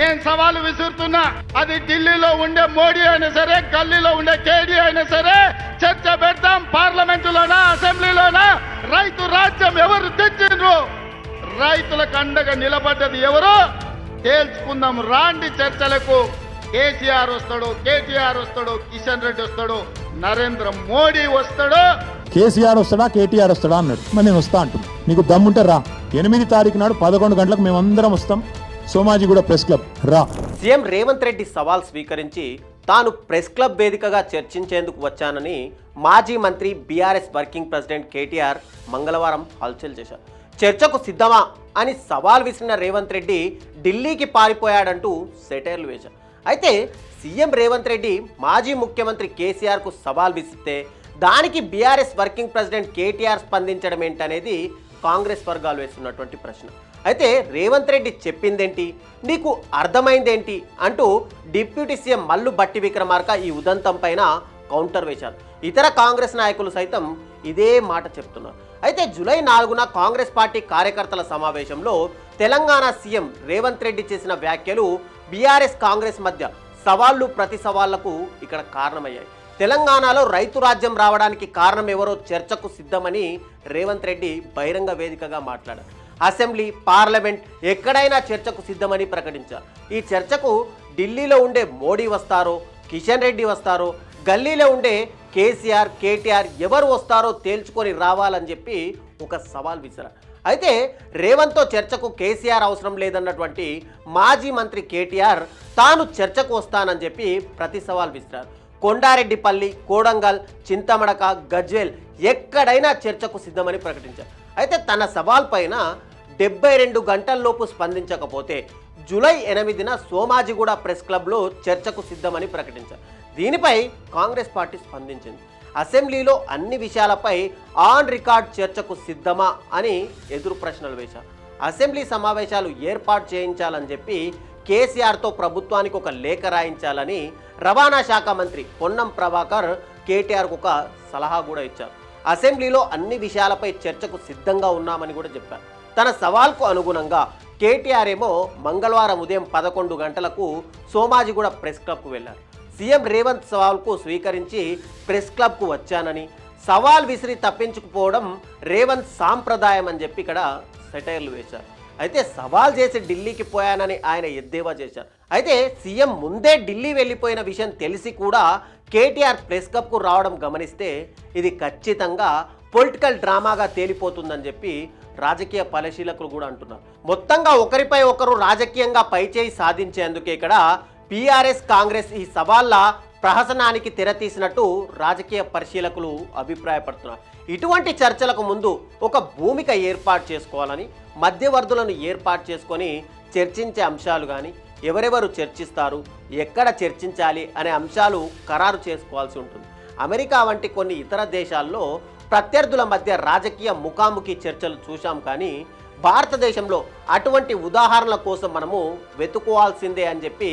నేను సవాలు విసురుతున్నా. అది ఢిల్లీలో ఉండే మోడీ అయినా సరే గల్లీలో ఉండే కేడీ అయినా సరే చర్చ పెడతాం పార్లమెంటులోనా అసెంబ్లీలోనా? రైతు రాజ్యం ఎవరు తెచ్చిండ్రు? రైతులకు అండగా నిలబడ్డది ఎవరు? తేల్చుకుందాం రాండి చర్చలకు. కేసీఆర్ వస్తాడు కేటీఆర్ వస్తాడు కిషన్ రెడ్డి వస్తాడు నరేంద్ర మోడీ వస్తాడు? కేసీఆర్ వస్తాడా కేటీఆర్ వస్తాడా అన్నాడు. మరి నేను వస్తా అంటున్నాను నీకు దమ్ముంటే రా. ఎనిమిది తారీఖు నాడు పదకొండు గంటలకు మేమందరం వస్తాం. Somajiguda press club. రా. సీఎం రేవంత్ రెడ్డి సవాల్ స్వీకరించి తాను ప్రెస్ క్లబ్ వేదికగా చర్చించేందుకు వచ్చానని మాజీ మంత్రి బీఆర్ఎస్ వర్కింగ్ ప్రెసిడెంట్ కేటీఆర్ మంగళవారం హల్చల్ చేశారు. చర్చకు సిద్ధమా అని సవాల్ విసిరిన రేవంత్ రెడ్డి ఢిల్లీకి పారిపోయాడంటూ సెటైర్లు వేశారు. అయితే సీఎం రేవంత్ రెడ్డి మాజీ ముఖ్యమంత్రి కేసీఆర్కు సవాల్ విసిస్తే దానికి బీఆర్ఎస్ వర్కింగ్ ప్రెసిడెంట్ కేటీఆర్ స్పందించడం ఏంటనేది కాంగ్రెస్ వర్గాలు వేస్తున్నటువంటి ప్రశ్న. అయితే రేవంత్ రెడ్డి చెప్పిందేంటి? నీకు అర్థమైందేంటి? అంటూ డిప్యూటీ సీఎం మల్లు బట్టి విక్రమార్క ఈ ఉదంతం పైన కౌంటర్ వేశారు. ఇతర కాంగ్రెస్ నాయకులు సైతం ఇదే మాట చెప్తున్నారు. అయితే జూలై నాలుగున కాంగ్రెస్ పార్టీ కార్యకర్తల సమావేశంలో తెలంగాణ సీఎం రేవంత్ రెడ్డి చేసిన వ్యాఖ్యలు బీఆర్ఎస్ కాంగ్రెస్ మధ్య సవాళ్ళు ప్రతి సవాళ్ళకు ఇక్కడ కారణమయ్యాయి. తెలంగాణలో రైతు రాజ్యం రావడానికి కారణం ఎవరో చర్చకు సిద్ధమని రేవంత్ రెడ్డి బహిరంగ వేదికగా మాట్లాడారు. అసెంబ్లీ పార్లమెంట్ ఎక్కడైనా చర్చకు సిద్ధమని ప్రకటించారు. ఈ చర్చకు ఢిల్లీలో ఉండే మోడీ వస్తారో కిషన్ రెడ్డి వస్తారో గల్లీలో ఉండే కేసీఆర్ కేటీఆర్ ఎవరు వస్తారో తేల్చుకొని రావాలని చెప్పి ఒక సవాల్ విసిరారు. అయితే రేవంత్తో చర్చకు కేసీఆర్ అవసరం లేదన్నటువంటి మాజీ మంత్రి కేటీఆర్ తాను చర్చకు వస్తానని చెప్పి ప్రతి సవాల్ విసిరారు. కొండారెడ్డిపల్లి కోడంగల్ చింతమడక గజ్వేల్ ఎక్కడైనా చర్చకు సిద్ధమని ప్రకటించారు. అయితే తన సవాల్ పైన డెబ్బై రెండు గంటల్లోపు స్పందించకపోతే జూలై ఎనిమిదిన సోమాజిగూడ ప్రెస్ క్లబ్లో చర్చకు సిద్ధమని ప్రకటించారు. దీనిపై కాంగ్రెస్ పార్టీ స్పందించింది. అసెంబ్లీలో అన్ని విషయాలపై ఆన్ రికార్డ్ చర్చకు సిద్ధమా అని ఎదురు ప్రశ్నలు వేశారు. అసెంబ్లీ సమావేశాలు ఏర్పాటు చేయించాలని చెప్పి కేసీఆర్తో ప్రభుత్వానికి ఒక లేఖ రాయించాలని రవాణా శాఖ మంత్రి పొన్నం ప్రభాకర్ కేటీఆర్కు ఒక సలహా కూడా ఇచ్చారు. అసెంబ్లీలో అన్ని విషయాలపై చర్చకు సిద్ధంగా ఉన్నామని కూడా చెప్పారు. తన సవాల్కు అనుగుణంగా కేటీఆర్ ఏమో మంగళవారం ఉదయం పదకొండు గంటలకు సోమాజిగూడ ప్రెస్ క్లబ్కు వెళ్ళారు. సీఎం రేవంత్ సవాల్కు స్వీకరించి ప్రెస్ క్లబ్కు వచ్చానని సవాల్ విసిరి తప్పించుకుపోవడం రేవంత్ సాంప్రదాయం అని చెప్పి ఇక్కడ సెటైర్లు వేశారు. అయితే సవాల్ చేసి ఢిల్లీకి పోయానని ఆయన ఎద్దేవా చేశారు. అయితే సీఎం ముందే ఢిల్లీ వెళ్ళిపోయిన విషయం తెలిసి కూడా కేటీఆర్ ప్రెస్ క్లబ్కు రావడం గమనిస్తే ఇది ఖచ్చితంగా పొలిటికల్ డ్రామాగా తేలిపోతుందని చెప్పి రాజకీయ పరిశీలకులు కూడా అంటున్నారు. మొత్తంగా ఒకరిపై ఒకరు రాజకీయంగా పైచేయి సాధించేందుకే ఇక్కడ పీఆర్ఎస్ కాంగ్రెస్ ఈ సవాళ్ళ ప్రహసనానికి తెరతీసినట్టు రాజకీయ పరిశీలకులు అభిప్రాయపడుతున్నారు. ఇటువంటి చర్చలకు ముందు ఒక భూమిక ఏర్పాటు చేసుకోవాలని మధ్యవర్తులను ఏర్పాటు చేసుకొని చర్చించే అంశాలు కానీ ఎవరెవరు చర్చిస్తారు ఎక్కడ చర్చించాలి అనే అంశాలు ఖరారు చేసుకోవాల్సి ఉంటుంది. అమెరికా వంటి కొన్ని ఇతర దేశాల్లో ప్రత్యర్థుల మధ్య రాజకీయ ముఖాముఖి చర్చలు చూశాం కానీ భారతదేశంలో అటువంటి ఉదాహరణల కోసం మనము వెతుకోవాల్సిందే అని చెప్పి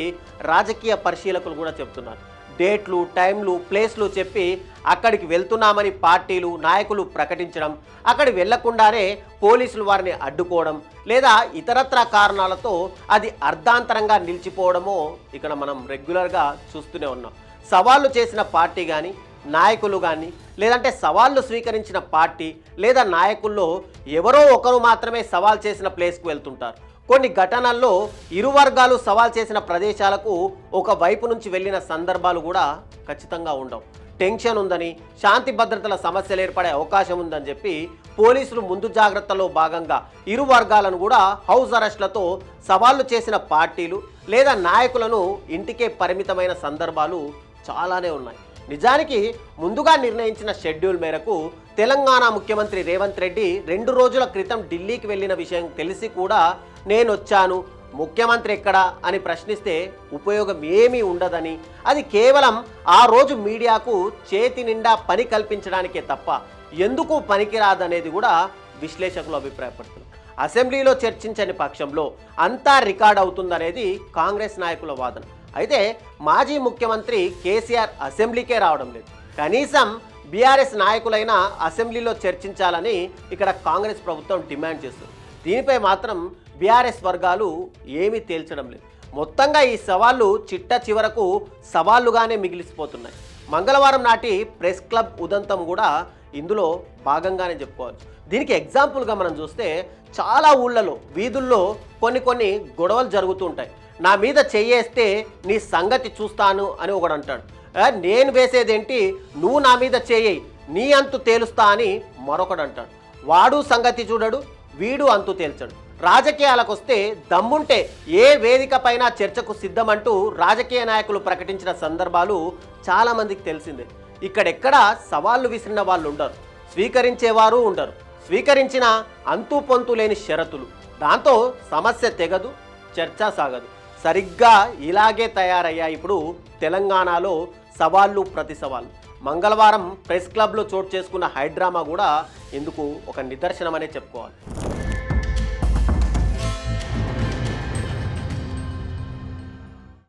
రాజకీయ పరిశీలకులు కూడా చెప్తున్నారు. డేట్లు టైంలు ప్లేస్లు చెప్పి అక్కడికి వెళ్తున్నామని పార్టీలు నాయకులు ప్రకటించడం అక్కడికి వెళ్ళకుండానే పోలీసులు వారిని అడ్డుకోవడం లేదా ఇతరత్ర కారణాలతో అది అర్ధాంతరంగా నిలిచిపోవడమో ఇక్కడ మనం రెగ్యులర్గా చూస్తూనే ఉన్నాం. సవాళ్ళు చేసిన పార్టీ కానీ నాయకులు కానీ లేదంటే సవాళ్ళు స్వీకరించిన పార్టీ లేదా నాయకుల్లో ఎవరో ఒకరు మాత్రమే సవాల్ చేసిన ప్లేస్కు వెళ్తుంటారు. కొన్ని ఘటనల్లో ఇరు వర్గాలు సవాల్ చేసిన ప్రదేశాలకు ఒక వైపు నుంచి వెళ్ళిన సందర్భాలు కూడా ఖచ్చితంగా ఉండవు. టెన్షన్ ఉందని శాంతి భద్రతల సమస్యలు ఏర్పడే అవకాశం ఉందని చెప్పి పోలీసులు ముందు జాగ్రత్తలో భాగంగా ఇరు వర్గాలను కూడా హౌస్ అరెస్ట్లతో సవాళ్ళు చేసిన పార్టీలు లేదా నాయకులను ఇంటికే పరిమితమైన సందర్భాలు చాలానే ఉన్నాయి. నిజానికి ముందుగా నిర్ణయించిన షెడ్యూల్ మేరకు తెలంగాణ ముఖ్యమంత్రి రేవంత్ రెడ్డి రెండు రోజుల క్రితం ఢిల్లీకి వెళ్ళిన విషయం తెలిసి కూడా నేను వచ్చాను ముఖ్యమంత్రి ఎక్కడా అని ప్రశ్నిస్తే ఉపయోగం ఏమీ ఉండదని. అది కేవలం ఆ రోజు మీడియాకు చేతి నిండా పని కల్పించడానికే తప్ప ఎందుకు పనికిరాదనేది కూడా విశ్లేషకులు అభిప్రాయపడుతున్నారు. అసెంబ్లీలో చర్చించని పక్షంలో అంతా రికార్డ్ అవుతుందనేది కాంగ్రెస్ నాయకుల వాదన. అయితే మాజీ ముఖ్యమంత్రి కేసీఆర్ అసెంబ్లీకే రావడం లేదు. కనీసం బీఆర్ఎస్ నాయకులైన అసెంబ్లీలో చర్చించాలని ఇక్కడ కాంగ్రెస్ ప్రభుత్వం డిమాండ్ చేస్తుంది. దీనిపై మాత్రం బీఆర్ఎస్ వర్గాలు ఏమీ తేల్చడం లేదు. మొత్తంగా ఈ సవాళ్ళు చిట్ట చివరకు సవాళ్ళుగానే మిగిలిసిపోతున్నాయి. మంగళవారం నాటి ప్రెస్ క్లబ్ ఉదంతం కూడా ఇందులో భాగంగానే చెప్పుకోవచ్చు. దీనికి ఎగ్జాంపుల్గా మనం చూస్తే చాలా ఊళ్ళలో వీధుల్లో కొన్ని కొన్ని గొడవలు జరుగుతూ ఉంటాయి. నా మీద చెయ్యేస్తే నీ సంగతి చూస్తాను అని ఒకడు అంటాడు. నేను వేసేదేంటి? నువ్వు నా మీద చేయి నీ అంతు తేలుస్తా అని మరొకడు అంటాడు. వాడు సంగతి చూడడు వీడు అంతు తేల్చడు. రాజకీయాలకు వస్తే దమ్ముంటే ఏ వేదికపైన చర్చకు సిద్ధమంటూ రాజకీయ నాయకులు ప్రకటించిన సందర్భాలు చాలామందికి తెలిసిందే. ఇక్కడెక్కడ సవాళ్ళు విసిరిన వాళ్ళు ఉండరు స్వీకరించేవారు ఉండరు. స్వీకరించిన అంతు పొంతు లేని షరతులు. దాంతో సమస్య తెగదు చర్చ సాగదు. సరిగ్గా ఇలాగే తయారయ్యాయి. ఇప్పుడు తెలంగాణలో సవాళ్ళు ప్రతి సవాళ్ళు. మంగళవారం ప్రెస్ క్లబ్లో చోటు చేసుకున్న హైడ్రామా కూడా ఇందుకు ఒక నిదర్శనమనే చెప్పుకోవాలి.